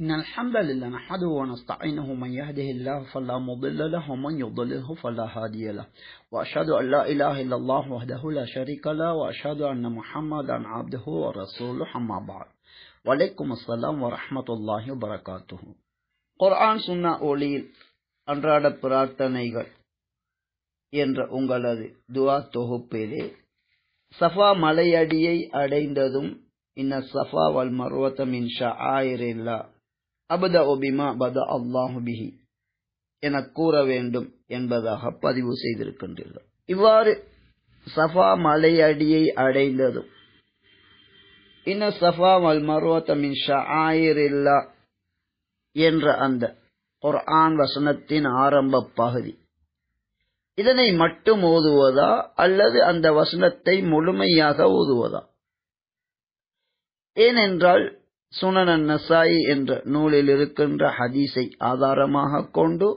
إن الحمد لله نحمده ونستعينه من يهده الله فلا مضل له ومن يضلله فلا هادي له. وأشهد أن لا إله إلا الله وحده لا شريك له وأشهد أن محمدا عبده ورسوله أما بعد. وعليكم السلام ورحمة الله وبركاته. قرآن سنة أوليل அன்றாட பிரார்த்தனைகள் என்ற உங்களது துவா தொகுப்பிலே சஃபா மலையடியை அடைந்ததும் إن الصفا والمروة من شعائر الله அபத ஒபிமா பத அல்லாஹு பிஹி என கூற வேண்டும் என்பதாக பதிவு செய்திருக்கின்றீர்கள். இவ்வாறு சஃபா மலையடியை அடைந்ததும் இன்ன சஃபா வல் மர்வத ஷாயிரில்லா என்ற அந்த குர்ஆன் வசனத்தின் ஆரம்ப பகுதி. இதனை மட்டும் ஓதுவதா அல்லது அந்த வசனத்தை முழுமையாக ஓதுவதா? ஏனென்றால் சுனனன் நசாயி என்ற நூலில் இருக்கின்ற ஹதீஸை ஆதாரமாக கொண்டு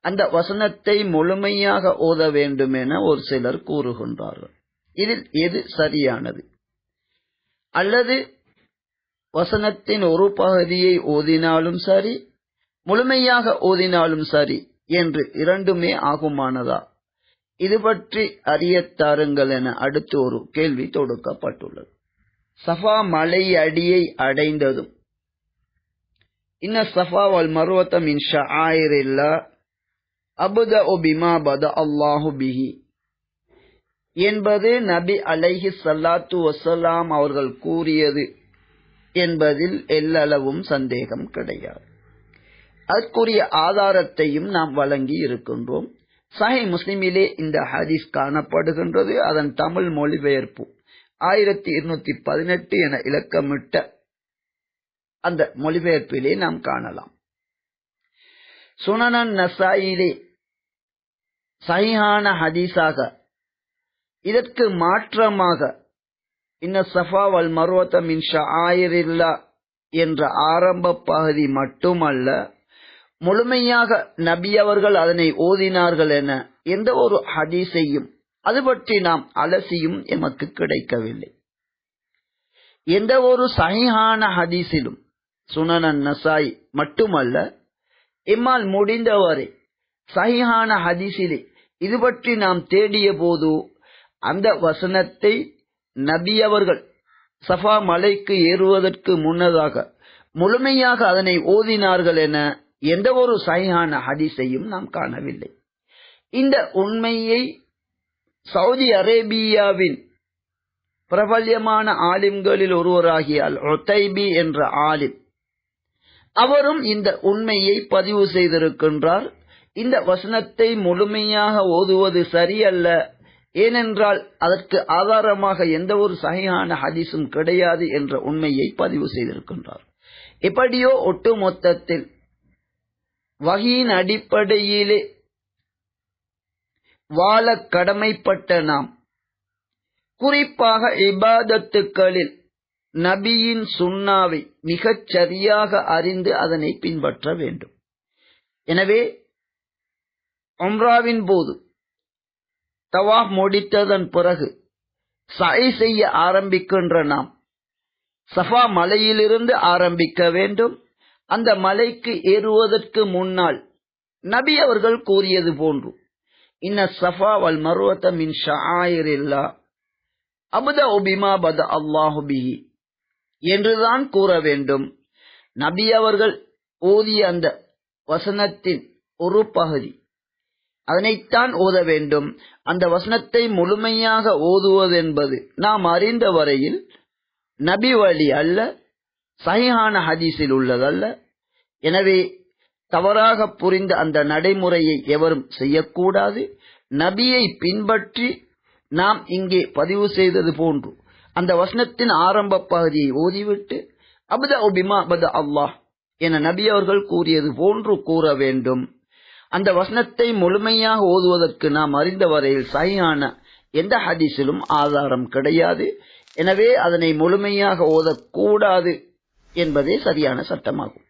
அந்த வசனத்தை முழுமையாக ஓத வேண்டும் என ஒரு சிலர் கூறுகின்றார்கள். இதில் எது சரியானது? அல்லது வசனத்தின் ஒரு பகுதியை ஓதினாலும் சரி முழுமையாக ஓதினாலும் சரி என்று இரண்டுமே ஆகுமானதா? இது பற்றி அறியத்தாருங்கள் என அடுத்து ஒரு கேள்வி தொடுக்கப்பட்டுள்ளது. சஃபா மலை அடியை அடைந்ததும். இன்ன சஃபா வல் மருவத்தம் இன் ஷாயிரில்லா அபுத ஒபிமா பத அல்லாஹு பிஹி. என்பது நபி அலைஹி சல்லாத்து வசலாம் அவர்கள் கூறியது என்பதில் எல்லளவும் சந்தேகம் கிடையாது. அதற்குரிய ஆதாரத்தையும் நாம் வழங்கி இருக்கின்றோம். சஹி முஸ்லிமிலே இந்த ஹதீஸ் காணப்படுகின்றது. அதன் தமிழ் மொழிபெயர்ப்பு. ஆயிரத்தி இருநூத்தி பதினெட்டு என இலக்கமிட்ட அந்த மொழிபெயர்ப்பிலே நாம் காணலாம். சுனனன் நசாயிலே சஹிஹான ஹதீஸாக இதற்கு மாற்றமாக இன்ன சஃபா வல் மர்வத்த மின் என்ற ஆரம்ப பகுதி மட்டுமல்ல முழுமையாக நபி அவர்கள் அதனை ஓதினார்கள் என எந்த ஒரு ஹதீஸையும் அது பற்றி நாம் அலசியும் எமக்கு கிடைக்கவில்லை. எந்த ஒரு சகிஹான ஹதீஸிலும் சுனனன் நசாய் மட்டுமல்ல எம்மால் முடிந்தவரை சகிஹான ஹதீஸிலே இது பற்றி நாம் தேடிய போது அந்த வசனத்தை நபி அவர்கள் சஃபா மலைக்கு ஏறுவதற்கு முன்னதாக முழுமையாக அதனை ஓதினார்கள் என எந்த ஒரு சகிஹான ஹதீஸையும் நாம் காணவில்லை. இந்த உண்மையை சவுதி அரேபியாவின் பிரபல்யமான ஆலிம்களில் ஒருவராகிய அல் ஒத்தைபி என்ற ஆலிம். அவரும் இந்த உண்மையை பதிவு செய்திருக்கின்றார். இந்த வசனத்தை முழுமையாக ஓதுவது சரியல்ல. ஏனென்றால் அதற்கு ஆதாரமாக எந்த ஒரு சகையான ஹதீஸும் கிடையாது என்ற உண்மையை பதிவு செய்திருக்கின்றார். எப்படியோ ஒட்டு மொத்தத்தில் வகையின் அடிப்படையிலே வாழ கடமைப்பட்ட நாம். குறிப்பாக இபாதத்துக்களில் நபியின் சுண்ணாவை மிகச் சரியாக அறிந்து அதனை பின்பற்ற வேண்டும். எனவே ஒம்ராவின் போது தவா முடித்ததன் பிறகு சை செய்ய ஆரம்பிக்கின்ற நாம் சஃபா மலையிலிருந்து ஆரம்பிக்க வேண்டும். அந்த மலைக்கு ஏறுவதற்கு முன்னால் நபி அவர்கள் கூறியது போன்று இன்ன சஃபா வல் மருவத்த மின் ஷாயிரில்லா அபுத ஒபிமா பத அல்லாஹு என்றுதான் கூற வேண்டும். நபி அவர்கள் ஓதிய அந்த வசனத்தின் ஒரு பகுதி. அதனைத்தான் ஓத வேண்டும். அந்த வசனத்தை முழுமையாக ஓதுவதென்பது நாம் அறிந்த வரையில் நபி வழி அல்ல சஹிஹான ஹதீஸில் உள்ளதல்ல. எனவே தவறாக புரிந்த அந்த நடைமுறையை எவரும் செய்யக்கூடாது. நபியை பின்பற்றி நாம் இங்கே பதிவு செய்தது போன்று அந்த வசனத்தின் ஆரம்ப பகுதியை ஓதிவிட்டு அபத ஒபிமா பத அல்லாஹ் என நபி அவர்கள் கூறியது போன்று கூற வேண்டும். அந்த வசனத்தை முழுமையாக ஓதுவதற்கு நாம் அறிந்த வரையில் சரியான எந்த ஹதீஸிலும் ஆதாரம் கிடையாது. எனவே அதனை முழுமையாக ஓதக்கூடாது என்பதே சரியான சட்டமாகும்.